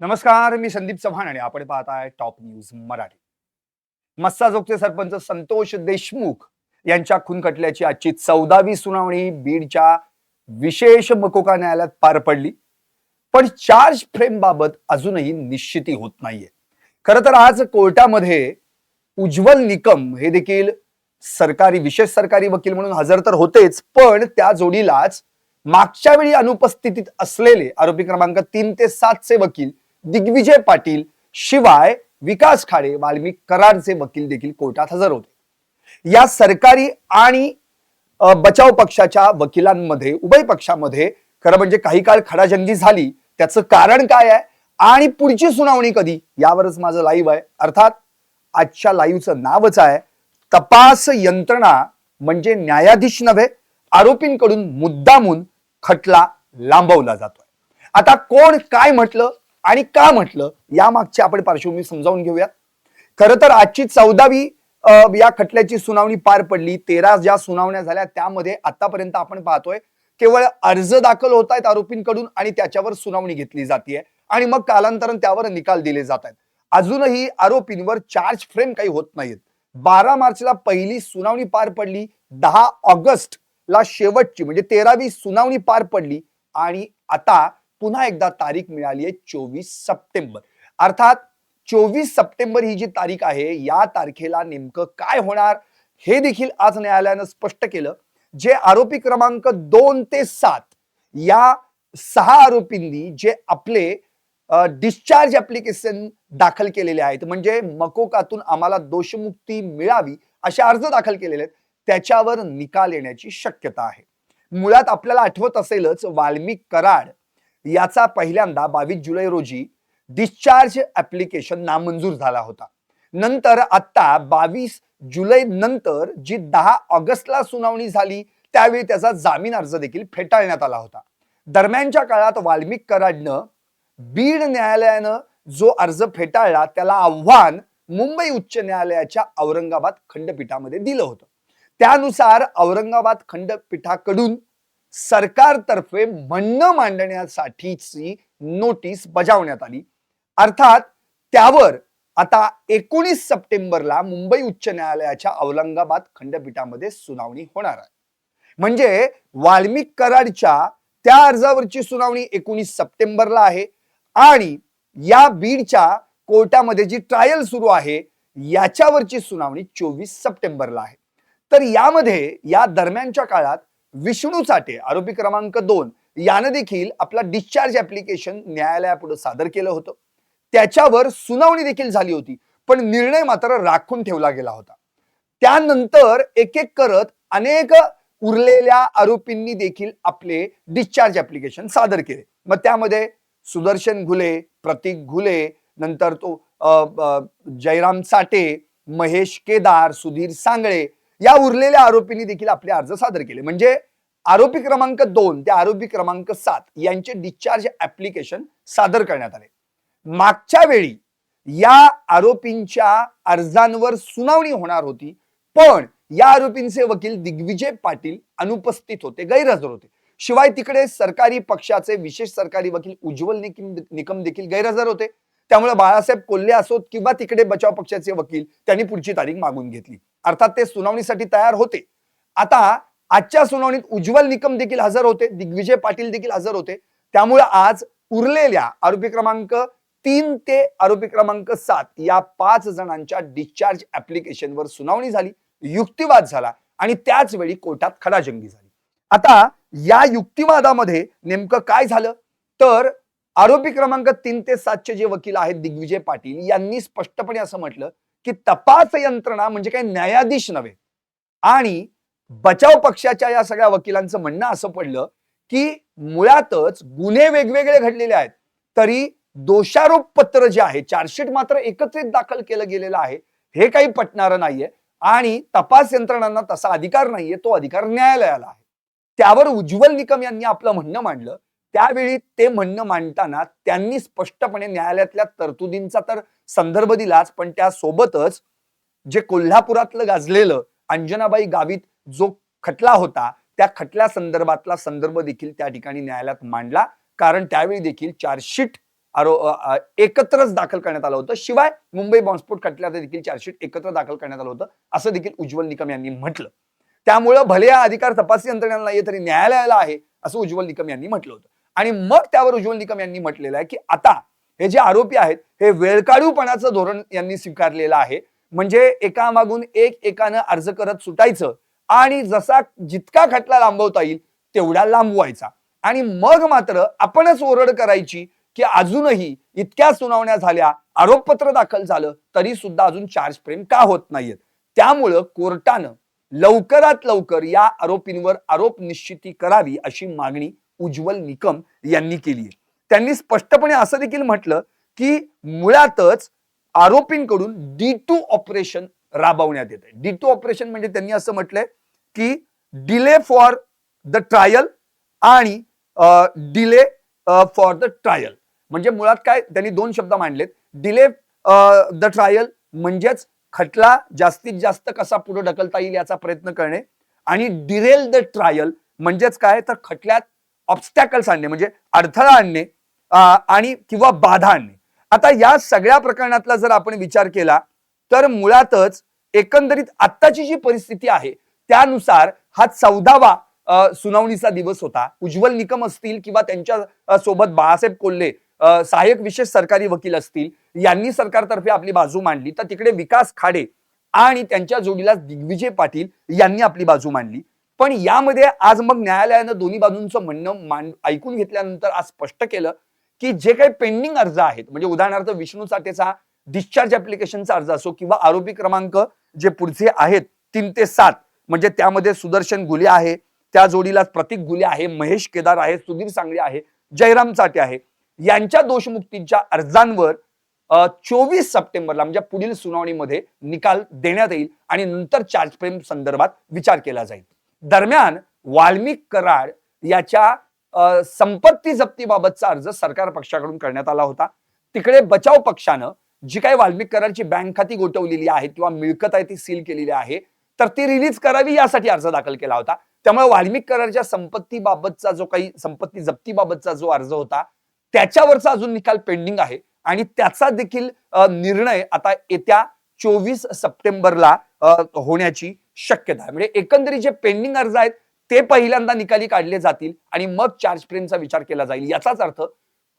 नमस्कार मी संदीप चव्हाण आणि आपण पाहत आहे टॉप न्यूज मराठी. मस्साजोगचे सरपंच संतोष देशमुख यांच्या खून खटल्याची आजची चौदावी सुनावणी बीडच्या विशेष मकोका न्यायालयात पार पडली. पण चार्ज फ्रेम बाबत अजूनही निश्चिती होत नाहीये. खर तर आज कोर्टामध्ये उज्ज्वल निकम हे देखील सरकारी विशेष सरकारी वकील म्हणून हजर तर होतेच पण त्या जोडीलाच मागच्या वेळी अनुपस्थितीत असलेले आरोपी क्रमांक तीन ते सातचे वकील दिग्विजय पाटील शिवाय विकास खाडे वाल्मिक करारचे वकील देखील कोर्टात हजर होते. या सरकारी आणि बचाव पक्षाच्या वकिलांमध्ये उभय पक्षामध्ये खरं म्हणजे काही काळ खडाजंगी झाली. त्याचं कारण काय आहे? आणि पुढची सुनावणी कधी? यावरच माझं लाईव्ह आहे. अर्थात आजच्या लाईव्हचं नावच आहे तपास यंत्रणा म्हणजे न्यायाधीश नव्हे आरोपींकडून मुद्दामून खटला लांबवला जातोय. आता कोण काय म्हटलं? आणि का म्हटलं? यामागची आपण पार्श्वभूमी समजावून घेऊयात. खरं तर आजची चौदावी या खटल्याची सुनावणी पार पडली. तेरा ज्या सुनावण्या झाल्या त्यामध्ये आतापर्यंत आपण पाहतोय केवळ अर्ज दाखल होत आहेत आरोपींकडून आणि त्याच्यावर सुनावणी घेतली जाते आणि मग कालांतरण त्यावर निकाल दिले जात आहेत अजूनही आरोपींवर चार्ज फ्रेम काही होत नाहीत बारा मार्चला पहिली सुनावणी पार पडली. दहा ऑगस्ट ला शेवटची म्हणजे तेरावी सुनावणी पार पडली. आणि आता पुन्हा एकदा तारीख मिळाली आहे चोवीस सप्टेंबर. अर्थात चोवीस सप्टेंबर ही जी तारीख आहे या तारखेला नेमकं काय होणार हे देखील आज न्यायालयानं स्पष्ट केलं जे आरोपी क्रमांक दोन ते सात या सहा आरोपींनी जे आपले डिस्चार्ज ऍप्लिकेशन दाखल केलेले आहेत म्हणजे मकोकातून आम्हाला दोषमुक्ती मिळावी असे अर्ज दाखल केलेले आहेत त्याच्यावर निकाल येण्याची शक्यता आहे. मुळात आपल्याला आठवत असेलच वाल्मिक कराड याचा पहिल्यांदा बावीस जुलै रोजी डिस्चार्ज ऍप्लिकेशन नामंजूर झाला होता. नंतर आता बावीस जुलै नंतर जी दहा ऑगस्टला सुनावणी झाली त्यावेळी त्याचा जामीन अर्ज देखील फेटाळण्यात आला होता. दरम्यानच्या काळात वाल्मिक कराडनं बीड न्यायालयानं जो अर्ज फेटाळला त्याला आव्हान मुंबई उच्च न्यायालयाच्या औरंगाबाद खंडपीठामध्ये दिलं होतं. त्यानुसार औरंगाबाद खंडपीठाकडून सरकारतर्फे म्हणणं मांडण्यासाठीची नोटीस बजावण्यात आली. अर्थात त्यावर आता एकोणीस सप्टेंबरला मुंबई उच्च न्यायालयाच्या औरंगाबाद खंडपीठामध्ये सुनावणी होणार आहे. म्हणजे वाल्मिक कराडच्या त्या अर्जावरची सुनावणी एकोणीस सप्टेंबरला आहे आणि या बीडच्या कोर्टामध्ये जी ट्रायल सुरू आहे याच्यावरची सुनावणी चोवीस सप्टेंबरला आहे. तर यामध्ये या दरम्यानच्या काळात विष्णू चाटे आरोपी क्रमांक दोन यानं देखील आपला डिस्चार्ज ऍप्लिकेशन न्यायालयापुढे सादर केलं होतं. त्याच्यावर सुनावणी देखील झाली होती पण निर्णय मात्र राखून ठेवला गेला होता. त्यानंतर एक एक करत अनेक उरलेल्या आरोपींनी देखील आपले डिस्चार्ज ऍप्लिकेशन सादर केले. मग त्यामध्ये सुदर्शन घुले प्रतीक घुले नंतर तो जयराम साठे महेश केदार सुधीर सांगळे या उरलेल्या आरोपींनी देखील आपले अर्ज सादर केले. म्हणजे आरोपी क्रमांक दोन ते आरोपी क्रमांक सात यांचे डिस्चार्ज ऍप्लिकेशन सादर करण्यात आले. मागच्या वेळी या आरोपींच्या अर्जांवर सुनावणी होणार होती पण या आरोपींचे वकील दिग्विजय पाटील अनुपस्थित होते गैरहजर होते. शिवाय तिकडे सरकारी पक्षाचे विशेष सरकारी वकील उज्ज्वल निकम निकम देखील गैरहजर होते. त्यामुळे बाळासाहेब कोल्हे असोत किंवा तिकडे बचाव पक्षाचे वकील त्यांनी पुढची तारीख मागून घेतली. अर्थात ते सुनावणीसाठी तयार होते. आता आजच्या सुनावणीत उज्ज्वल निकम देखील हजर होते दिग्विजय पाटील देखील हजर होते. त्यामुळे आज उरलेल्या आरोपी क्रमांक तीन ते आरोपी क्रमांक सात या पाच जणांच्या डिस्चार्ज ऍप्लिकेशनवर सुनावणी झाली युक्तिवाद झाला आणि त्याच वेळी कोर्टात खडाजंगी झाली. आता या युक्तिवादामध्ये नेमकं काय झालं? तर आरोपी क्रमांक तीन ते सातचे जे वकील आहेत दिग्विजय पाटील यांनी स्पष्टपणे असं म्हटलं की तपास यंत्रणा म्हणजे काही न्यायाधीश नव्हे. आणि बचाव पक्षाच्या या सगळ्या वकिलांचं म्हणणं असं पडलं की मुळातच गुन्हे वेगवेगळे घडलेले आहेत. तरी दोषारोप पत्र जे आहे चार्जशीट मात्र एकत्रित दाखल केलं गेलेलं आहे. हे काही पटणारं नाहीये. आणि तपास यंत्रणांना तसा अधिकार नाहीये तो अधिकार न्यायालयाला आहे. त्यावर उज्ज्वल निकम यांनी आपलं म्हणणं मांडलं त्यावेळी ते म्हणणं मांडताना त्यांनी स्पष्टपणे न्यायालयातल्या तरतुदींचा तर संदर्भ दिलाच पण त्यासोबतच जे कोल्हापुरातलं गाजलेलं अंजनाबाई गावित जो खटला होता त्या खटल्या संदर्भातला संदर्भ देखील त्या ठिकाणी न्यायालयात मांडला. कारण त्यावेळी देखील चार्जशीट आरो एकत्रच दाखल करण्यात आलं होतं. शिवाय मुंबई बॉम्बस्फोट खटल्यात देखील चार्जशीट एकत्र दाखल करण्यात आलं होतं असं देखील उज्ज्वल निकम यांनी म्हटलं. त्यामुळं भले हा अधिकार तपास यंत्रणेला नाहीये तरी न्यायालयाला आहे असं उज्ज्वल निकम यांनी म्हटलं होतं. आणि मग त्यावर उज्ज्वल निकम यांनी म्हटलेलं आहे की आता हे जे आरोपी आहेत हे वेळकाढूपणाचं धोरण यांनी स्वीकारलेलं आहे. म्हणजे एकामागून एक एकानं अर्ज करत सुटायचं आणि जसा जितका खटला लांबवता येईल तेवढा लांबवायचा. आणि मग मात्र आपणच ओरड करायची की अजूनही इतक्या सुनावण्या झाल्या आरोपपत्र दाखल झालं तरी सुद्धा अजून चार्ज फ्रेम का होत नाहीयेत. त्यामुळं कोर्टानं लवकरात लवकर या आरोपींवर आरोप निश्चिती करावी अशी मागणी उज्ज्वल निकम यांनी केली आहे. त्यांनी स्पष्टपणे असं देखील म्हटलं की मुळातच आरोपींकडून डी टू ऑपरेशन राबवण्यात येत आहे. डी टू ऑपरेशन म्हणजे त्यांनी असं म्हटलंय की डिले फॉर द ट्रायल आणि डिले फॉर द ट्रायल. म्हणजे मुळात काय? त्यांनी दोन शब्द मांडलेत. डिले द ट्रायल म्हणजेच खटला जास्तीत जास्त कसा पुढे ढकलता येईल याचा प्रयत्न करणे आणि डिरेल द ट्रायल म्हणजेच काय? तर खटल्यात ऑब्स्टॅकल्स आणणे म्हणजे अडथळा आणणे आणि किंवा बाधा आणणे. आता या सगळ्या प्रकरणातला जर आपण विचार केला तर मुळातच एकंदरीत आत्ताची जी परिस्थिती आहे त्यानुसार हा चौदावा सुनावणीचा दिवस होता. उज्ज्वल निकम असतील किंवा त्यांच्यासोबत बाळासाहेब कोल्हे सहाय्यक विशेष सरकारी वकील असतील यांनी सरकारतर्फे आपली बाजू मांडली. तर तिकडे विकास खाडे आणि त्यांच्या जोडीला दिग्विजय पाटील यांनी आपली बाजू मांडली. पण यामध्ये आज मग न्यायालयानं दोन्ही बाजूंचं म्हणणं मांड ऐकून घेतल्यानंतर आज स्पष्ट केलं की जे काही पेंडिंग अर्ज आहेत म्हणजे उदाहरणार्थ विष्णू साठेचा डिस्चार्ज ऍप्लिकेशनचा अर्ज असो किंवा आरोपी क्रमांक जे पुढचे आहेत तीन ते सात म्हणजे त्यामध्ये सुदर्शन गुले आहे त्या जोडीला प्रतीक गुले आहे महेश केदार आहे सुधीर सांगळे आहे जयराम चाटे आहे. यांच्या दोषमुक्तीच्या अर्जांवर चोवीस सप्टेंबरला म्हणजे पुढील सुनावणीमध्ये निकाल देण्यात येईल आणि नंतर चार्ज फ्रेम संदर्भात विचार केला जाईल. दरम्यान वाल्मिक कराड याच्या संपत्ती जप्तीबाबतचा अर्ज सरकार पक्षाकडून करण्यात आला होता. तिकडे बचाव पक्षानं जी काही वाल्मिक कराडची बँक खाती गोठवलेली आहेत किंवा मिळकत आहे ती सील केलेली आहे तर ती रिलीज करावी यासाठी अर्ज दाखल केला होता. त्यामुळे वाल्मिक कराडच्या संपत्तीबाबतचा जो काही संपत्ती जप्तीबाबतचा जो अर्ज होता त्याच्यावरचा अजून निकाल पेंडिंग आहे. आणि त्याचा देखील निर्णय आता येत्या चोवीस सप्टेंबरला होण्याची शक्यता आहे. म्हणजे एकंदरीत जे पेंडिंग अर्ज आहेत ते पहिल्यांदा निकाली काढले जातील आणि मग चार्ज फ्रेमचा विचार केला जाईल. याचाच अर्थ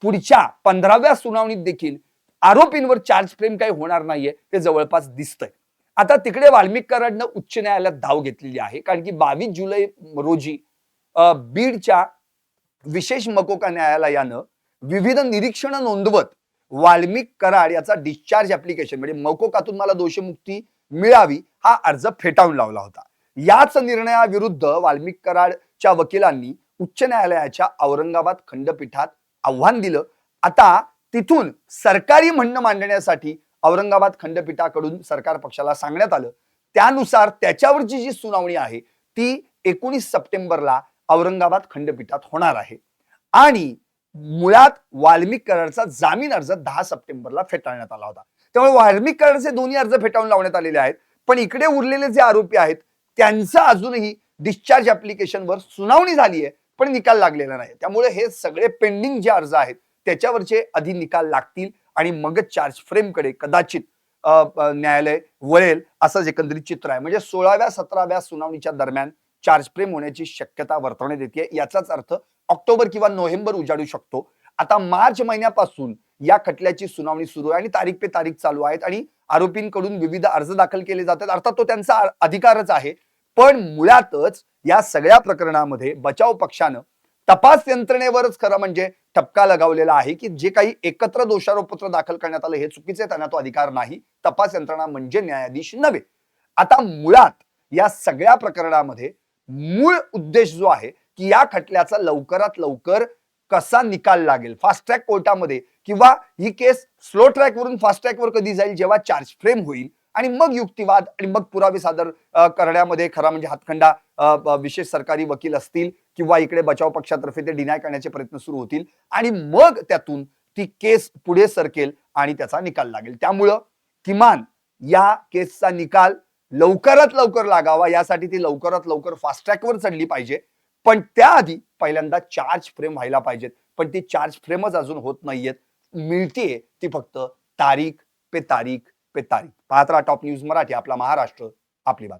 पुढच्या पंधराव्या सुनावणीत देखील आरोपींवर चार्ज फ्रेम काही होणार नाहीये ते जवळपास दिसतंय. आता तिकडे वाल्मिकरांना कराडनं उच्च न्यायालयात धाव घेतलेली आहे कारण की बावीस जुलै रोजी बीडच्या विशेष मकोका न्यायालयानं विविध निरीक्षण नोंदवत वाल्मिक कराड याचा डिस्चार्ज ऍप्लिकेशन म्हणजे मकोकातून मला दोषमुक्ती मिळावी हा अर्ज फेटाळून लावला होता. याच निर्णयाविरुद्ध वाल्मिक कराडच्या वकिलांनी उच्च न्यायालयाच्या औरंगाबाद खंडपीठात आव्हान दिलं. आता तिथून सरकारी म्हणणं मांडण्यासाठी औरंगाबाद खंडपीठाकडून सरकार पक्षाला सांगण्यात आलं. त्यानुसार त्याच्यावरची जी सुनावणी आहे ती एकोणीस सप्टेंबरला औरंगाबाद खंडपीठात होणार आहे. आणि मुळात वाल्मिक कराडचा जामीन अर्ज दहा सप्टेंबरला फेटाळण्यात आला होता. त्यामुळे वाल्मिक कराडचे दोन्ही अर्ज फेटाळून लावण्यात आलेले आहेत. पण इकडे उरलेले जे आरोपी आहेत त्यांचं अजूनही डिस्चार्ज ऍप्लिकेशनवर सुनावणी झाली आहे पण निकाल लागलेला नाही. त्यामुळे हे सगळे पेंडिंग जे अर्ज आहेत त्याच्यावरचे आधी निकाल लागतील आणि मगच चार्ज फ्रेमकडे कदाचित न्यायालय वळेल असंच एकंदरीत चित्र आहे. म्हणजे सोळाव्या सतराव्या सुनावणीच्या दरम्यान चार्ज फ्रेम होण्याची शक्यता वर्तवण्यात येते. याचाच अर्थ ऑक्टोबर किंवा नोव्हेंबर उजाडू शकतो. आता मार्च महिन्यापासून या खटल्याची सुनावणी सुरू आहे आणि तारीख पे तारीख चालू आहेत आणि आरोपींकडून विविध अर्ज दाखल केले जातात. अर्थात तो त्यांचा अधिकारच आहे. पण मुळातच या सगळ्या प्रकरणामध्ये बचाव पक्षानं तपास यंत्रणेवरच खरं म्हणजे ठपका लगावलेला आहे की जे काही एकत्र दोषारोपपत्र दाखल करण्यात आलं हे चुकीचे त्यांना तो अधिकार नाही. तपास यंत्रणा म्हणजे न्यायाधीश नव्हे. आता मुळात या सगळ्या प्रकरणामध्ये मूळ उद्देश जो आहे की या खटल्याचा लवकरात लवकर कसा निकाल लागेल? फास्ट ट्रॅक कोर्टामध्ये किंवा ही केस स्लो ट्रॅक वरून फास्ट ट्रॅकवर कधी जाईल जेव्हा चार्ज फ्रेम होईल आणि मग युक्तिवाद आणि मग पुरावे सादर करण्यामध्ये खरा म्हणजे हातखंडा विशेष सरकारी वकील असतील किंवा इकडे बचाव पक्षातर्फे ते डिनाय करण्याचे प्रयत्न सुरू होतील आणि मग त्यातून ती केस पुढे सरकेल आणि त्याचा निकाल लागेल. त्यामुळं किमान या केसचा निकाल लवकरात लवकर लागावा. यासाठी ती लवकरात लवकर फास्ट ट्रॅकवर चढली पाहिजे. पण त्याआधी पहिल्यांदा चार्ज फ्रेम व्हायला पाहिजेत. पण ती चार्ज फ्रेमच अजून होत नाहीयेत. मिळतीये ती फक्त तारीख पे तारीख पे तारीख. पाहत राहा टॉप न्यूज मराठी आपला महाराष्ट्र आपली बात